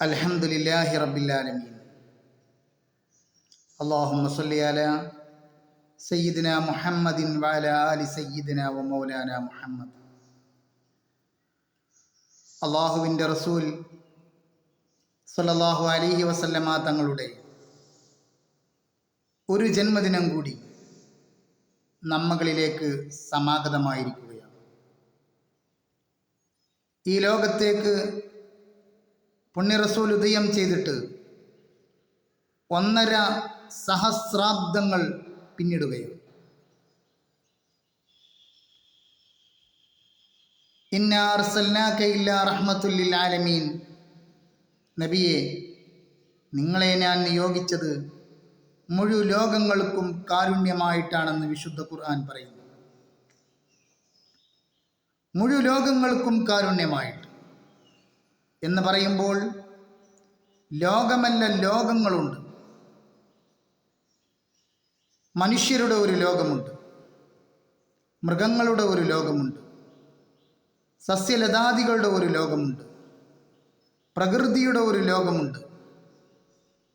الحمد لله رب العالمين اللهم صل على سيدنا محمد وعلى آل سيدنا ومولانا محمد അള്ളാഹുവിൻ്റെ റസൂൽ സല്ലല്ലാഹു അലൈഹി വസല്ലമ തങ്ങളുടെ ഒരു ജന്മദിനം കൂടി നമ്മകളിലേക്ക് സമാഗതമായിരിക്കുകയാണ് ഈ ലോകത്തേക്ക് പുണ്യ റസൂൽ ഉദയം ചെയ്തിട്ട് ഒന്നര സഹസ്രാബ്ദങ്ങൾ പിന്നിടുകയാണ്. ആലമീൻ. നബിയെ നിങ്ങളെ ഞാൻ നിയോഗിച്ചത് മുഴു ലോകങ്ങൾക്കും കാരുണ്യമായിട്ടാണെന്ന് വിശുദ്ധ ഖുർആൻ പറയുന്നു. മുഴു ലോകങ്ങൾക്കും കാരുണ്യമായിട്ട്. എന്ന് പറയുമ്പോൾ ലോകമല്ല ലോകങ്ങളുണ്ട്. മനുഷ്യരുടെ ഒരു ലോകമുണ്ട്. മൃഗങ്ങളുടെ ഒരു ലോകമുണ്ട്. സസ്യലതാദികളുടെ ഒരു ലോകമുണ്ട്. പ്രകൃതിയുടെ ഒരു ലോകമുണ്ട്.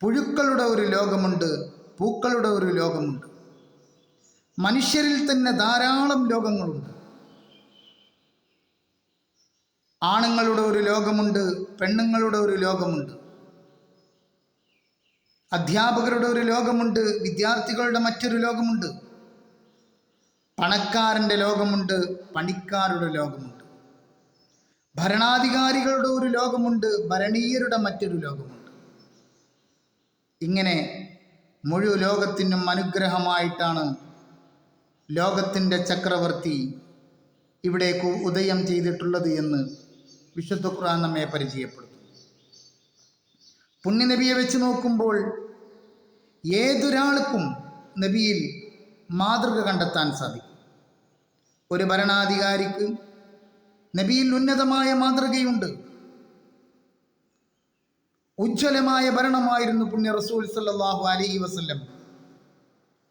പുഴുക്കളുടെ ഒരു ലോകമുണ്ട്. പൂക്കളുടെ ഒരു ലോകമുണ്ട്. മനുഷ്യരിൽ തന്നെ ധാരാളം ലോകങ്ങളുണ്ട്. ആണുങ്ങളുടെ ഒരു ലോകമുണ്ട് പെണ്ണുങ്ങളുടെ ഒരു ലോകമുണ്ട്. അധ്യാപകരുടെ ഒരു ലോകമുണ്ട് വിദ്യാർത്ഥികളുടെ മറ്റൊരു ലോകമുണ്ട്. പണക്കാരന്റെ ലോകമുണ്ട് പണിക്കാരുടെ ലോകമുണ്ട്. ഭരണാധികാരികളുടെ ഒരു ലോകമുണ്ട് ഭരണീയരുടെ മറ്റൊരു ലോകമുണ്ട്. ഇങ്ങനെ മുഴു ലോകത്തിനും അനുഗ്രഹമായിട്ടാണ് ലോകത്തിന്റെ ചക്രവർത്തി ഇവിടേക്ക് ഉദയം ചെയ്തിട്ടുള്ളത് എന്ന് വിശുദ്ധ ഖുർആൻ നമ്മെ പരിചയപ്പെടുത്തുന്നു. പുണ്യനബിയെ വെച്ച് നോക്കുമ്പോൾ ഏതൊരാൾക്കും നബിയിൽ മാതൃക കണ്ടെത്താൻ സാധിക്കും. ഒരു ഭരണാധികാരിക്ക് നബിയിൽ ഉന്നതമായ മാതൃകയുണ്ട്. ഉജ്ജ്വലമായ ഭരണമായിരുന്നു പുണ്യ റസൂൽ സല്ലാഹു അലൈഹി വസ്ല്ലം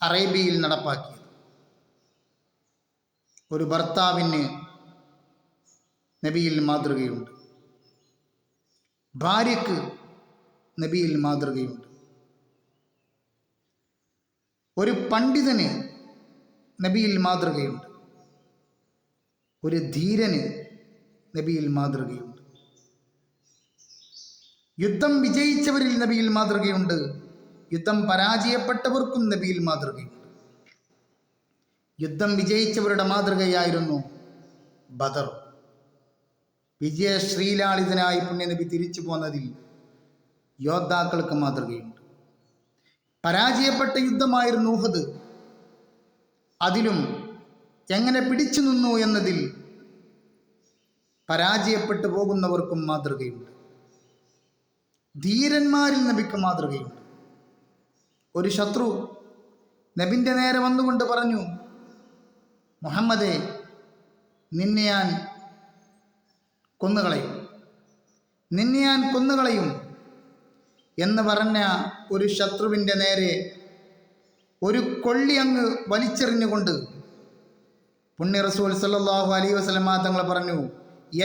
അറേബ്യയിൽ നടപ്പാക്കിയത്. ഒരു ഭർത്താവിന് നബിയിൽ മാതൃകയുണ്ട്. ഭാര്യക്ക് നബിയിൽ മാതൃകയുണ്ട്. ഒരു പണ്ഡിതന് നബിയിൽ മാതൃകയുണ്ട്. ഒരു ധീരന് നബിയിൽ മാതൃകയുണ്ട്. യുദ്ധം വിജയിച്ചവരിൽ നബിയിൽ മാതൃകയുണ്ട്. യുദ്ധം പരാജയപ്പെട്ടവർക്കും നബിയിൽ മാതൃകയുണ്ട്. യുദ്ധം വിജയിച്ചവരുടെ മാതൃകയായിരുന്നു ബദർ. വിജയ ശ്രീലാളിതനായി പുണ്യനബി തിരിച്ചു പോന്നതിൽ യോദ്ധാക്കൾക്ക് മാതൃകയുണ്ട്. പരാജയപ്പെട്ട യുദ്ധമായിരുന്നു ഊഹത് അതിലും എങ്ങനെ പിടിച്ചു നിന്നു എന്നതിൽ പരാജയപ്പെട്ടു പോകുന്നവർക്കും മാതൃകയുണ്ട്. ധീരന്മാരിൽ നബിക്ക് മാതൃകയുണ്ട്. ഒരു ശത്രു നബിന്റെ നേരെ വന്നുകൊണ്ട് പറഞ്ഞു മുഹമ്മദെ നിന്നെ ഞാൻ കൊന്നുകളയും. നിന്നെ ഞാൻ കൊന്നുകളയും എന്ന് പറഞ്ഞ ഒരു ശത്രുവിന്റെ നേരെ ഒരു കൊള്ളി അങ്ങ് വലിച്ചെറിഞ്ഞുകൊണ്ട് പുണ്യ റസൂൽ സല്ലാഹു അലൈ വസ്ലമ തങ്ങൾ പറഞ്ഞു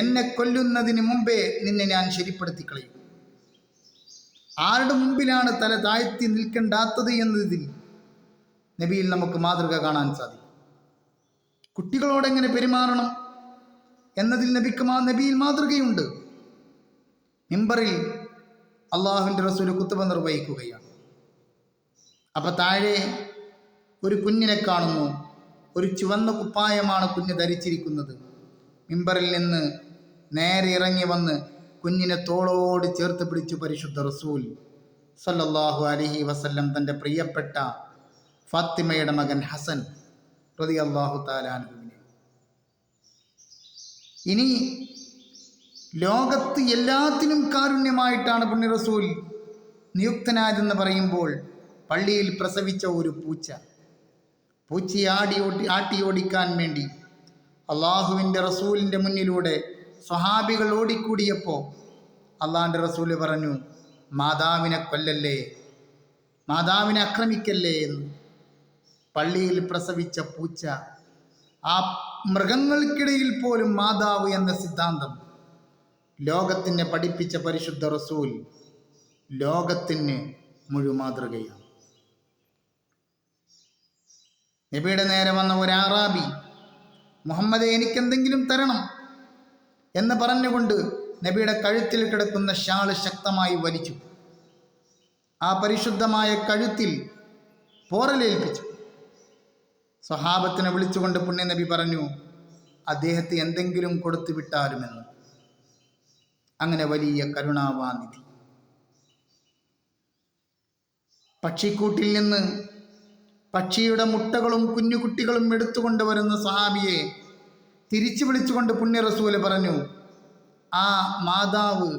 എന്നെ കൊല്ലുന്നതിന് മുമ്പേ നിന്നെ ഞാൻ ശരിപ്പെടുത്തി കളയും ആരുടെ മുമ്പിലാണ് തല താഴ്ത്തി നിൽക്കേണ്ടാത്തത് എന്നതിൽ നബിയിൽ നമുക്ക് മാതൃക കാണാൻ സാധിക്കും. കുട്ടികളോടെങ്ങനെ പെരുമാറണം? എന്നതിൽ നബിക്ക് മാ നബിയിൽ മാതൃകയുണ്ട്. മിമ്പറിൽ അള്ളാഹുവിന്റെ റസൂൽ കുത്തുബ നിർവഹിക്കുകയാണ്. അപ്പം താഴെ ഒരു കുഞ്ഞിനെ കാണുന്നു. ഒരു ചുവന്ന കുപ്പായമാണ് കുഞ്ഞ് ധരിച്ചിരിക്കുന്നത്. മിമ്പറിൽ നിന്ന് നേരെ ഇറങ്ങി വന്ന് കുഞ്ഞിനെ തോളോട് ചേർത്ത് പിടിച്ചു പരിശുദ്ധ റസൂൽ സല്ലല്ലാഹു അലഹി വസല്ലം തന്റെ പ്രിയപ്പെട്ട ഫാത്തിമയുടെ മകൻ ഹസൻ പ്രതി അള്ളാഹു താലാനുവിനെ ഇനി ലോകത്ത് എല്ലാത്തിനും കാരുണ്യമായിട്ടാണ് പുണ്യ റസൂൽ നിയുക്തനായതെന്ന് പറയുമ്പോൾ പള്ളിയിൽ പ്രസവിച്ച ഒരു പൂച്ച. പൂച്ചയെ ആടി ഓടി ഓടിക്കാൻ വേണ്ടി അള്ളാഹുവിന്റെ റസൂലിന്റെ മുന്നിലൂടെ സ്വഹാബികൾ ഓടിക്കൂടിയപ്പോൾ അള്ളാഹിന്റെ റസൂൽ പറഞ്ഞു മാതാവിനെ കൊല്ലല്ലേ? മാതാവിനെ ആക്രമിക്കല്ലേ? എന്ന്. പള്ളിയിൽ പ്രസവിച്ച പൂച്ച ആ മൃഗങ്ങൾക്കിടയിൽ പോലും മാതാവ് എന്ന സിദ്ധാന്തം. ലോകത്തിനെ പഠിപ്പിച്ച പരിശുദ്ധ റസൂൽ ലോകത്തിന് മുഴുമാതൃകയാണ് നബിയുടെ നേരെ വന്ന ഒരു ആറാബി മുഹമ്മദ് എനിക്കെന്തെങ്കിലും തരണം എന്ന് പറഞ്ഞുകൊണ്ട് നബിയുടെ കഴുത്തിൽ കിടക്കുന്ന ഷാൾ ശക്തമായി വലിച്ചു. ആ പരിശുദ്ധമായ കഴുത്തിൽ പോറലേൽപ്പിച്ചു. സ്വഹാബത്തിനെ വിളിച്ചുകൊണ്ട് പുണ്യ നബി പറഞ്ഞു അദ്ദേഹത്തെ എന്തെങ്കിലും കൊടുത്തു വിട്ടാലുമെന്ന്. അങ്ങനെ വലിയ കരുണാവാനിധി പക്ഷിക്കൂട്ടിൽ നിന്ന് പക്ഷിയുടെ മുട്ടകളും കുഞ്ഞുകുട്ടികളും എടുത്തുകൊണ്ട് വരുന്ന സഹാബിയെ തിരിച്ചു വിളിച്ചുകൊണ്ട് പുണ്യ റസൂൽ പറഞ്ഞു ആ മാതാവ്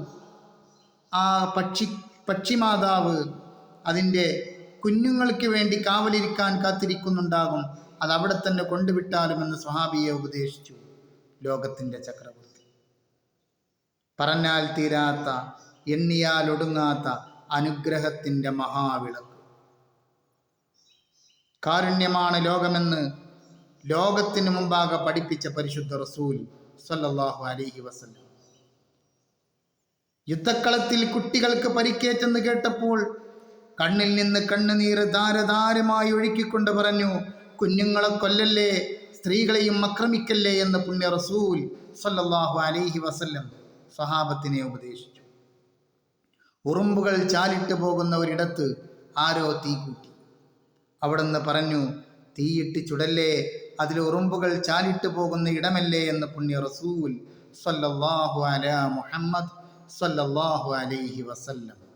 ആ പക്ഷി പക്ഷി മാതാവ് അതിന്റെ കുഞ്ഞുങ്ങൾക്ക് വേണ്ടി കാവലിരിക്കാൻ കാത്തിരിക്കുന്നുണ്ടാകും. അത് അവിടെ തന്നെ കൊണ്ടുവിട്ടാലുമെന്ന് സ്വഹാബിയെ ഉപദേശിച്ചു. ലോകത്തിന്റെ ചക്രവർത്തി. പറഞ്ഞാൽ തീരാത്ത എണ്ണിയാൽ ഒടുങ്ങാത്ത അനുഗ്രഹത്തിന്റെ മഹാവിളക്ക്. കാരുണ്യമാണ് ലോകമെന്ന് ലോകത്തിന് മുമ്പാകെ പഠിപ്പിച്ച പരിശുദ്ധ റസൂൽ സല്ലാഹു അലൈഹി വസല്ലം. യുദ്ധക്കളത്തിൽ കുട്ടികൾക്ക് പരിക്കേറ്റെന്ന് കേട്ടപ്പോൾ കണ്ണിൽ നിന്ന് കണ്ണുനീര് ധാരധാരമായി ഒഴുക്കിക്കൊണ്ട് പറഞ്ഞു കുഞ്ഞുങ്ങളെ കൊല്ലല്ലേ? സ്ത്രീകളെയും അക്രമിക്കല്ലേ എന്ന് പുണ്യ റസൂൽ സല്ലാഹു അലൈഹി വസല്ലം സഹാബത്തിനെ ഉപദേശിച്ചു. ഉറുമ്പുകൾ ചാലിട്ട് പോകുന്ന ഒരിടത്ത് ആരോ തീ കൂട്ടി. അവിടുന്ന് പറഞ്ഞു തീയിട്ട് ചുടല്ലേ? അതിൽ ഉറുമ്പുകൾ ചാലിട്ട് പോകുന്ന ഇടമല്ലേ? എന്ന് പുണ്യ റസൂൽ സല്ലല്ലാഹു അല മുഹമ്മദ് സല്ലല്ലാഹു അലൈഹി വസല്ലം